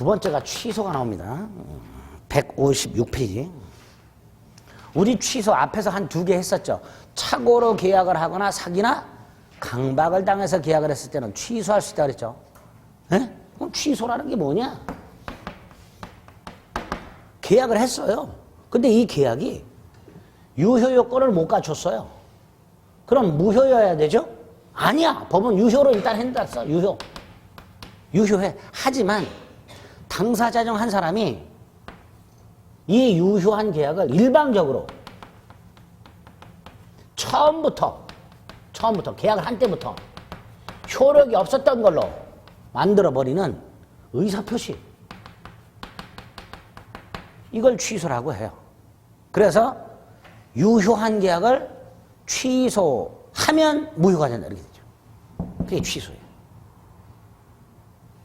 두 번째가 취소가 나옵니다. 156페이지. 우리 취소 앞에서 한 두 개 했었죠. 착오로 계약을 하거나 사기나 강박을 당해서 계약을 했을 때는 취소할 수 있다 그랬죠. 에? 그럼 취소라는 게 뭐냐? 계약을 했어요. 근데 이 계약이 유효 요건을 못 갖췄어요. 그럼 무효여야 되죠? 아니야. 법은 유효로 일단 했다. 유효. 유효해. 하지만 당사자 중 한 사람이 이 유효한 계약을 일방적으로 처음부터 처음부터 계약을 한 때부터 효력이 없었던 걸로 만들어 버리는 의사 표시 이걸 취소라고 해요. 그래서 유효한 계약을 취소하면 무효가 된다 이렇게 되죠. 그게 취소예요.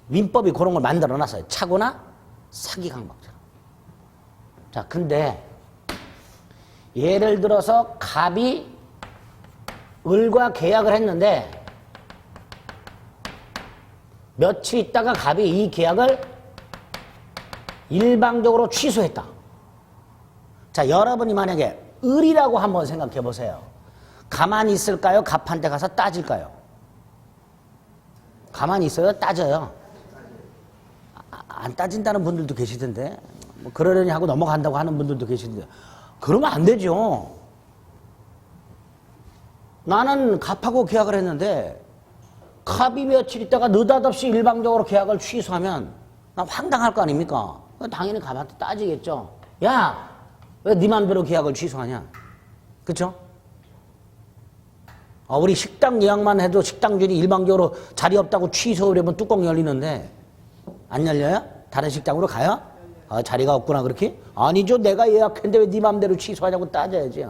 민법이 그런 걸 만들어 놨어요. 착오나 사기 강박처럼. 자, 근데 예를 들어서 갑이 을과 계약을 했는데 며칠 있다가 갑이 이 계약을 일방적으로 취소했다. 자, 여러분이 만약에 을이라고 한번 생각해 보세요. 가만히 있을까요? 갑한테 가서 따질까요? 가만히 있어요? 따져요? 아, 안 따진다는 분들도 계시던데 뭐 그러려니 하고 넘어간다고 하는 분들도 계시던데 그러면 안 되죠. 나는 갑하고 계약을 했는데 갑이 며칠 있다가 느닷없이 일방적으로 계약을 취소하면 나 황당할 거 아닙니까? 당연히 갑한테 따지겠죠. 야, 왜 네 맘대로 계약을 취소하냐? 그쵸? 아, 우리 식당 예약만 해도 식당 주인이 일방적으로 자리 없다고 취소하려면 뚜껑 열리는데 안 열려요? 다른 식당으로 가요? 아, 자리가 없구나 그렇게? 아니죠. 내가 예약했는데 왜 네 맘대로 취소하냐고 따져야지.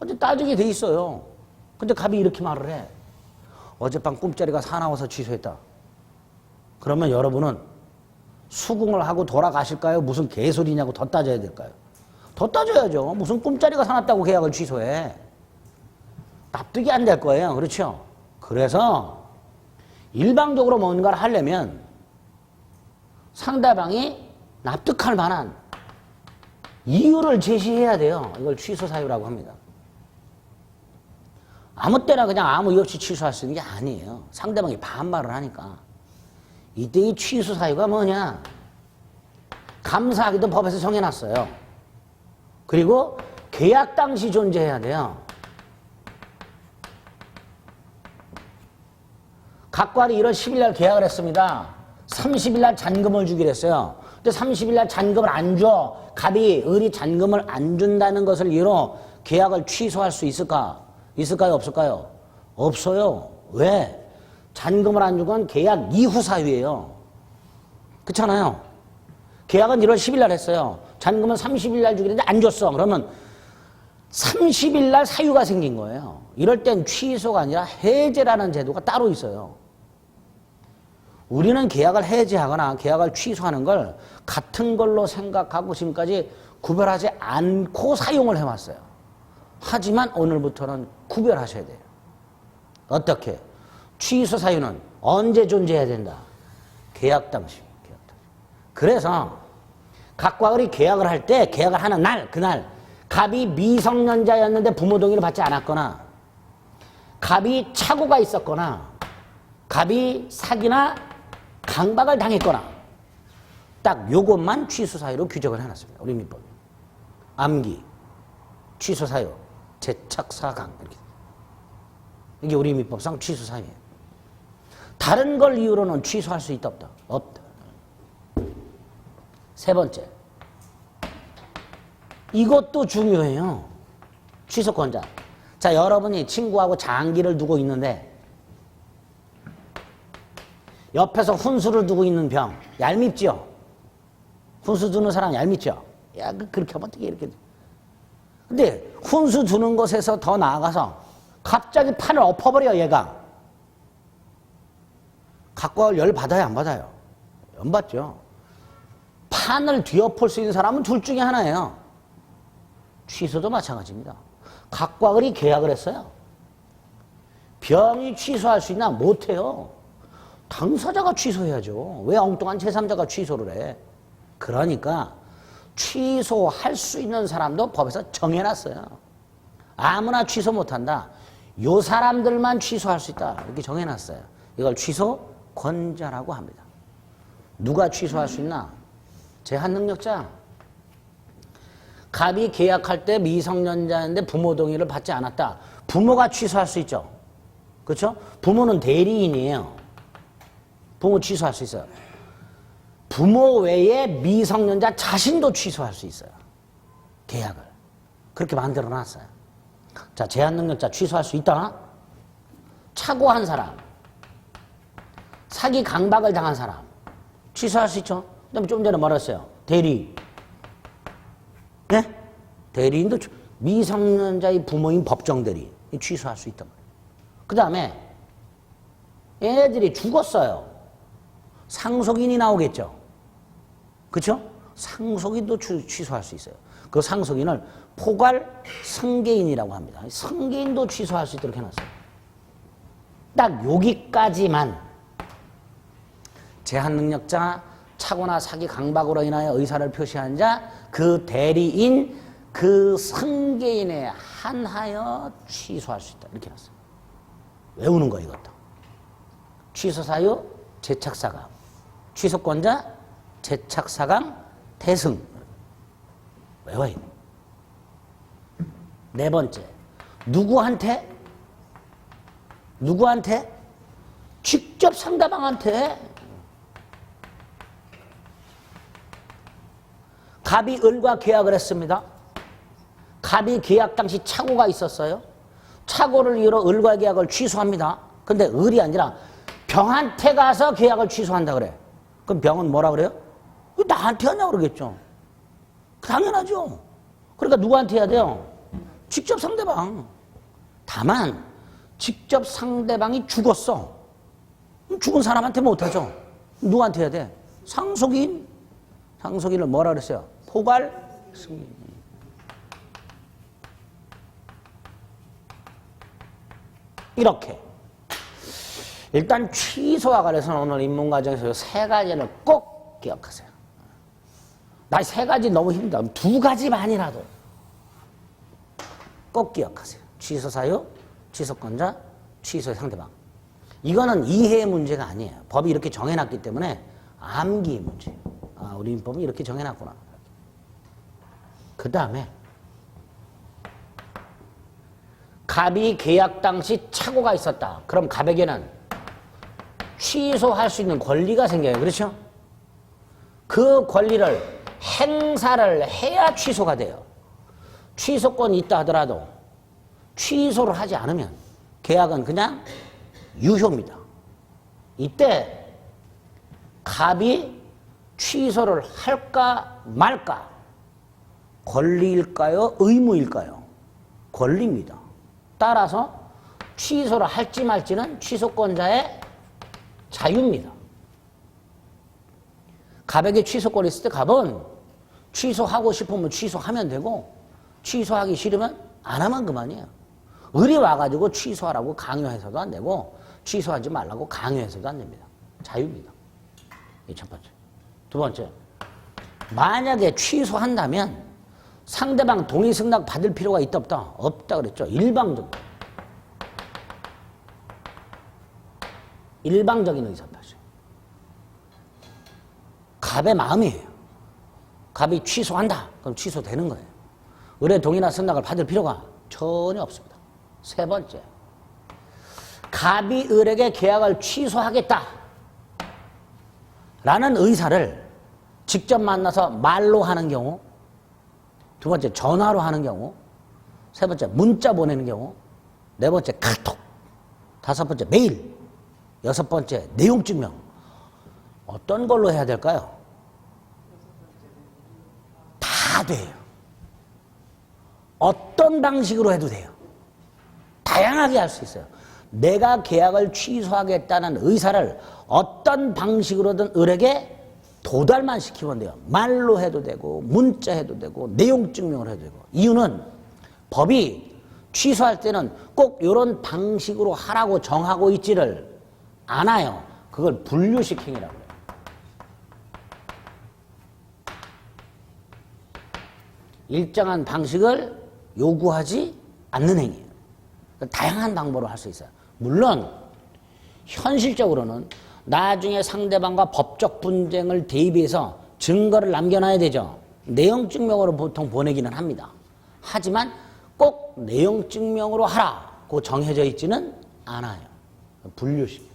어제 따지게 돼 있어요. 근데 갑이 이렇게 말을 해. 어젯밤 꿈자리가 사나워서 취소했다. 그러면 여러분은 수긍을 하고 돌아가실까요? 무슨 개소리냐고 더 따져야 될까요? 더 따져야죠. 무슨 꿈자리가 사놨다고 계약을 취소해. 납득이 안 될 거예요. 그렇죠? 그래서 일방적으로 뭔가를 하려면 상대방이 납득할 만한 이유를 제시해야 돼요. 이걸 취소 사유라고 합니다. 아무 때나 그냥 아무 이유 없이 취소할 수 있는 게 아니에요. 상대방이 반말을 하니까. 이때 이 취소 사유가 뭐냐? 감사하기도 법에서 정해놨어요. 그리고 계약 당시 존재해야 돼요. 각관이 1월 10일 날 계약을 했습니다. 30일 날 잔금을 주기로 했어요. 근데 30일 날 잔금을 안 줘. 갑이 을이 잔금을 안 준다는 것을 이유로 계약을 취소할 수 있을까? 있을까요? 없을까요? 없어요. 왜? 잔금을 안 준 건 계약 이후 사유예요. 그렇잖아요. 계약은 1월 10일 날 했어요. 잔금은 30일 날 주기로 했는데 안 줬어. 그러면 30일 날 사유가 생긴 거예요. 이럴 땐 취소가 아니라 해제라는 제도가 따로 있어요. 우리는 계약을 해제하거나 계약을 취소하는 걸 같은 걸로 생각하고 지금까지 구별하지 않고 사용을 해왔어요. 하지만 오늘부터는 구별하셔야 돼요. 어떻게? 취소 사유는 언제 존재해야 된다? 계약 당시. 계약 당시. 그래서 각과 을이 계약을 할 때 계약을 하는 날, 그날 갑이 미성년자였는데 부모 동의를 받지 않았거나 갑이 착오가 있었거나 갑이 사기나 강박을 당했거나 딱 요것만 취소 사유로 규정을 해놨습니다. 우리 민법. 암기, 취소 사유, 재착 사강 이렇게. 이게 우리 민법상 취소 사유예요. 다른 걸 이유로는 취소할 수 있다 없다? 없다. 세 번째. 이것도 중요해요. 취소권자. 자, 여러분이 친구하고 장기를 두고 있는데 옆에서 훈수를 두고 있는 병. 얄밉죠? 훈수 두는 사람 얄밉죠? 야, 그- 그렇게 하면 어떻게 이렇게. 근데 훈수 두는 것에서 더 나아가서 갑자기 판을 엎어버려, 얘가. 갖고 열 받아요, 안 받아요? 안 받죠. 판을 뒤엎을 수 있는 사람은 둘 중에 하나예요. 취소도 마찬가지입니다. 각과 을이 계약을 했어요. 병이 취소할 수 있나? 못해요. 당사자가 취소해야죠. 왜 엉뚱한 제3자가 취소를 해? 그러니까 취소할 수 있는 사람도 법에서 정해놨어요. 아무나 취소 못한다. 요 사람들만 취소할 수 있다. 이렇게 정해놨어요. 이걸 취소 권자라고 합니다. 누가 취소할 수 있나? 제한 능력자. 갑이 계약할 때 미성년자인데 부모 동의를 받지 않았다. 부모가 취소할 수 있죠. 그렇죠? 부모는 대리인이에요. 부모 취소할 수 있어요. 부모 외에 미성년자 자신도 취소할 수 있어요. 계약을. 그렇게 만들어 놨어요. 자, 제한 능력자 취소할 수 있다. 착오한 사람. 사기 강박을 당한 사람. 취소할 수 있죠. 그다음에 좀 전에 말했어요. 대리. 네? 대리인도 취- 미성년자의 부모인 법정 대리 취소할 수 있단 말이에요. 그 다음에 얘네들이 죽었어요. 상속인이 나오겠죠. 그렇죠? 상속인도 취- 취소할 수 있어요. 그 상속인을 포괄 승계인이라고 합니다. 승계인도 취소할 수 있도록 해놨어요. 딱 여기까지만 제한 능력자, 착오나 사기 강박으로 인하여 의사를 표시한 자, 그 대리인, 그 승계인에 한하여 취소할 수 있다. 이렇게 해놨어요. 외우는 거 이것도. 취소 사유, 재착사강. 취소권자, 재착사강, 대승. 외워야 돼. 네 번째. 누구한테? 누구한테? 직접 상대방한테. 갑이 을과 계약을 했습니다. 갑이 계약 당시 착오가 있었어요. 착오를 이유로 을과 계약을 취소합니다. 근데 을이 아니라 병한테 가서 계약을 취소한다 그래. 그럼 병은 뭐라 그래요? 왜 나한테 하냐 그러겠죠. 당연하죠. 그러니까 누구한테 해야 돼요? 직접 상대방. 다만 직접 상대방이 죽었어. 죽은 사람한테 못하죠. 누구한테 해야 돼? 상속인. 상속인을 뭐라 그랬어요? 포괄 승인. 이렇게. 일단 취소와 관해서는 오늘 입문 과정에서 이세 가지를 꼭 기억하세요. 나 세 가지 너무 힘들다. 두 가지만이라도 꼭 기억하세요. 취소 사유, 취소권자, 취소의 상대방. 이거는 이해의 문제가 아니에요. 법이 이렇게 정해놨기 때문에 암기의 문제. 아, 우리 민법이 이렇게 정해놨구나. 그 다음에 갑이 계약 당시 착오가 있었다. 그럼 갑에게는 취소할 수 있는 권리가 생겨요. 그렇죠? 그 권리를 행사를 해야 취소가 돼요. 취소권이 있다 하더라도 취소를 하지 않으면 계약은 그냥 유효입니다. 이때 갑이 취소를 할까 말까 권리일까요? 의무일까요? 권리입니다. 따라서 취소를 할지 말지는 취소권자의 자유입니다. 갑에게 취소권이 있을 때 갑은 취소하고 싶으면 취소하면 되고 취소하기 싫으면 안 하면 그만이에요. 을이 와가지고 취소하라고 강요해서도 안 되고 취소하지 말라고 강요해서도 안 됩니다. 자유입니다. 이 첫 번째. 두 번째. 만약에 취소한다면 상대방 동의 승낙 받을 필요가 있다 없다? 없다 그랬죠. 일방적. 일방적인 의사 표시. 갑의 마음이에요. 갑이 취소한다. 그럼 취소되는 거예요. 을의 동의나 승낙을 받을 필요가 전혀 없습니다. 세 번째. 갑이 을에게 계약을 취소하겠다. 라는 의사를 직접 만나서 말로 하는 경우, 두 번째 전화로 하는 경우, 세 번째 문자 보내는 경우, 네 번째 카톡, 다섯 번째 메일, 여섯 번째 내용 증명. 어떤 걸로 해야 될까요? 다 돼요. 어떤 방식으로 해도 돼요. 다양하게 할 수 있어요. 내가 계약을 취소하겠다는 의사를 어떤 방식으로든 을에게 도달만 시키면 돼요. 말로 해도 되고, 문자 해도 되고, 내용 증명을 해도 되고. 이유는 법이 취소할 때는 꼭 이런 방식으로 하라고 정하고 있지를 않아요. 그걸 분류시킹이라고 해요. 일정한 방식을 요구하지 않는 행위예요. 그러니까 다양한 방법으로 할 수 있어요. 물론 현실적으로는 나중에 상대방과 법적 분쟁을 대비해서 증거를 남겨놔야 되죠. 내용 증명으로 보통 보내기는 합니다. 하지만 꼭 내용 증명으로 하라고 정해져 있지는 않아요. 분류식.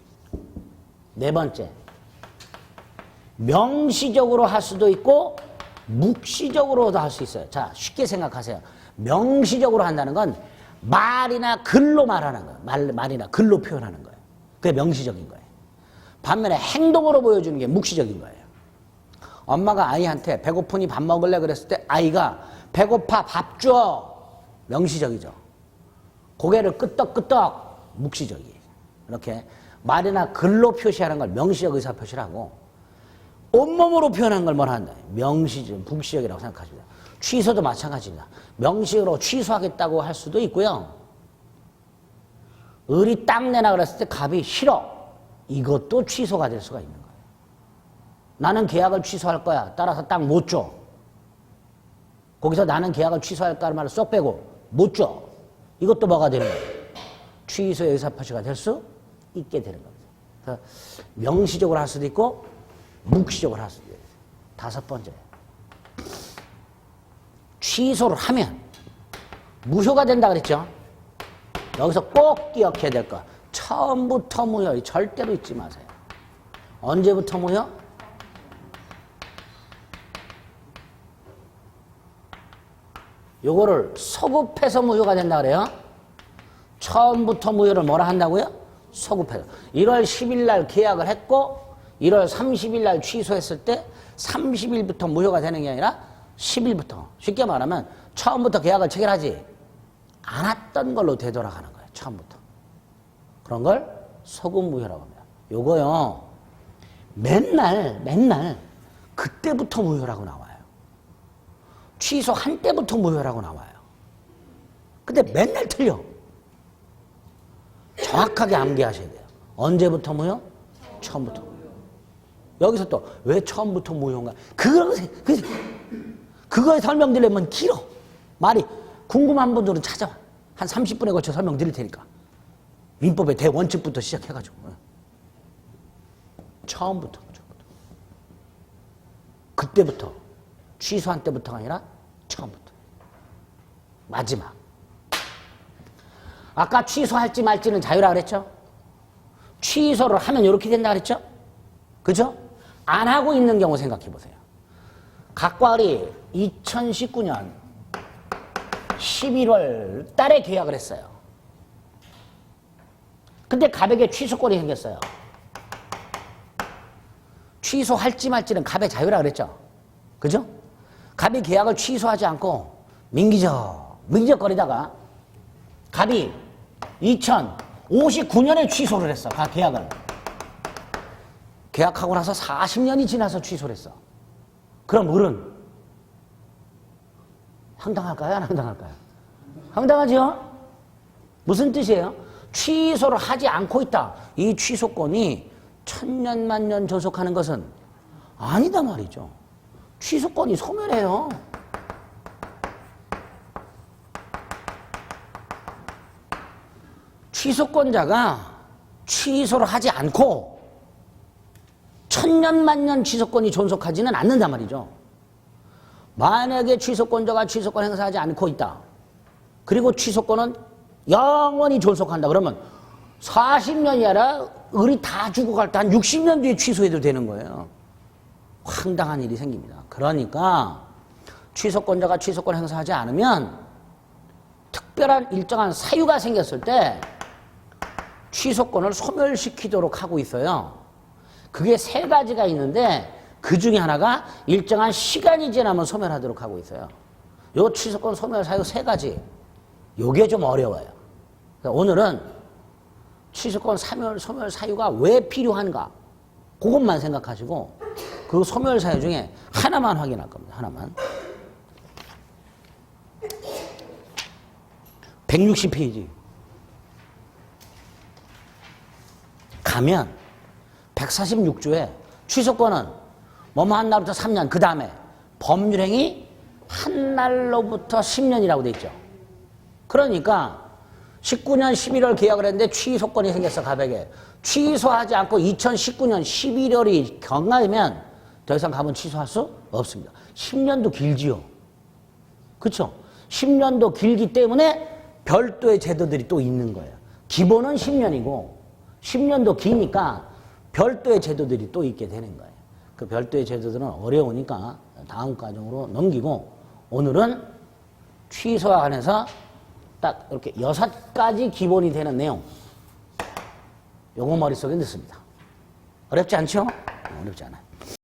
네 번째. 명시적으로 할 수도 있고 묵시적으로도 할 수 있어요. 자, 쉽게 생각하세요. 명시적으로 한다는 건 말이나 글로 말하는 거예요. 말, 말이나 글로 표현하는 거예요. 그게 명시적인 거예요. 반면에 행동으로 보여주는 게 묵시적인 거예요. 엄마가 아이한테 배고프니 밥 먹을래 그랬을 때 아이가 배고파 밥 줘. 명시적이죠. 고개를 끄덕끄덕 묵시적이에요. 이렇게 말이나 글로 표시하는 걸 명시적 의사 표시라고 온몸으로 표현한 걸 뭐라 한다? 명시적, 북시적이라고 생각하십니다. 취소도 마찬가지입니다. 명시적으로 취소하겠다고 할 수도 있고요. 을이 땅 내놔 그랬을 때 갑이 싫어. 이것도 취소가 될 수가 있는 거예요. 나는 계약을 취소할 거야. 따라서 땅 못 줘. 거기서 나는 계약을 취소할까 말을 쏙 빼고 못 줘. 이것도 뭐가 되는 거예요? 취소의 의사표시가 될 수 있게 되는 겁니다. 그래서 명시적으로 할 수도 있고 묵시적으로 할 수도 있어요. 다섯 번째. 취소를 하면 무효가 된다 그랬죠? 여기서 꼭 기억해야 될 거. 처음부터 무효. 절대로 잊지 마세요. 언제부터 무효? 요거를 소급해서 무효가 된다 그래요. 처음부터 무효를 뭐라 한다고요? 소급해서. 1월 10일 날 계약을 했고 1월 30일 날 취소했을 때 30일부터 무효가 되는 게 아니라 10일부터. 쉽게 말하면 처음부터 계약을 체결하지 않았던 걸로 되돌아가는 거예요. 처음부터. 그런 걸 소급 무효라고 합니다. 요거요. 맨날 맨날 그때부터 무효라고 나와요. 취소한 때부터 무효라고 나와요. 근데 맨날 틀려. 정확하게 암기하셔야 돼요. 언제부터 무효? 처음부터. 여기서 또 왜 처음부터 무효인가? 그거 그 그거에 설명드리려면 길어. 말이 궁금한 분들은 찾아와. 한 30분에 걸쳐 설명드릴 테니까. 민법의 대원칙부터 시작해가지고. 처음부터. 그때부터. 취소한 때부터가 아니라 처음부터. 마지막. 아까 취소할지 말지는 자유라 그랬죠? 취소를 하면 이렇게 된다 그랬죠? 그죠? 안 하고 있는 경우 생각해 보세요. 각과을이 2019년 11월 달에 계약을 했어요. 근데 갑에게 취소권이 생겼어요. 취소할지 말지는 갑의 자유라 그랬죠? 그죠? 갑이 계약을 취소하지 않고 민기적, 민기적거리다가 갑이 2059년에 취소를 했어. 가 계약을. 계약하고 나서 40년이 지나서 취소를 했어. 그럼 을은 황당할까요? 안 황당할까요? 황당하죠? 무슨 뜻이에요? 취소를 하지 않고 있다. 이 취소권이 천년만년 존속하는 것은 아니다 말이죠. 취소권이 소멸해요. 취소권자가 취소를 하지 않고 천년 만년 취소권이 존속하지는 않는단 말이죠. 만약에 취소권자가 취소권 행사하지 않고 있다. 그리고 취소권은 영원히 존속한다. 그러면 40년이 아니라 을이 다 죽어갈 때 한 60년 뒤에 취소해도 되는 거예요. 황당한 일이 생깁니다. 그러니까 취소권자가 취소권 행사하지 않으면 특별한 일정한 사유가 생겼을 때 취소권을 소멸시키도록 하고 있어요. 그게 세 가지가 있는데 그 중에 하나가 일정한 시간이 지나면 소멸하도록 하고 있어요. 요 취소권 소멸 사유 세 가지. 요게 좀 어려워요. 오늘은 취소권 소멸, 소멸 사유가 왜 필요한가? 그것만 생각하시고 그 소멸 사유 중에 하나만 확인할 겁니다. 하나만. 160페이지. 가면 146조에 취소권은 뭐뭐 한 날부터 3년, 그 다음에 법률행위 한 날로부터 10년이라고 돼 있죠. 그러니까 19년 11월 계약을 했는데 취소권이 생겼어, 가백에. 취소하지 않고 2019년 11월이 경과되면 더 이상 가면 취소할 수 없습니다. 10년도 길지요. 그렇죠? 10년도 길기 때문에 별도의 제도들이 또 있는 거예요. 기본은 10년이고 10년도 기니까 별도의 제도들이 또 있게 되는 거예요. 그 별도의 제도들은 어려우니까 다음 과정으로 넘기고 오늘은 취소와 관해서 딱 이렇게 여섯 가지 기본이 되는 내용 요거 머릿속에 넣습니다. 어렵지 않죠? 어렵지 않아요.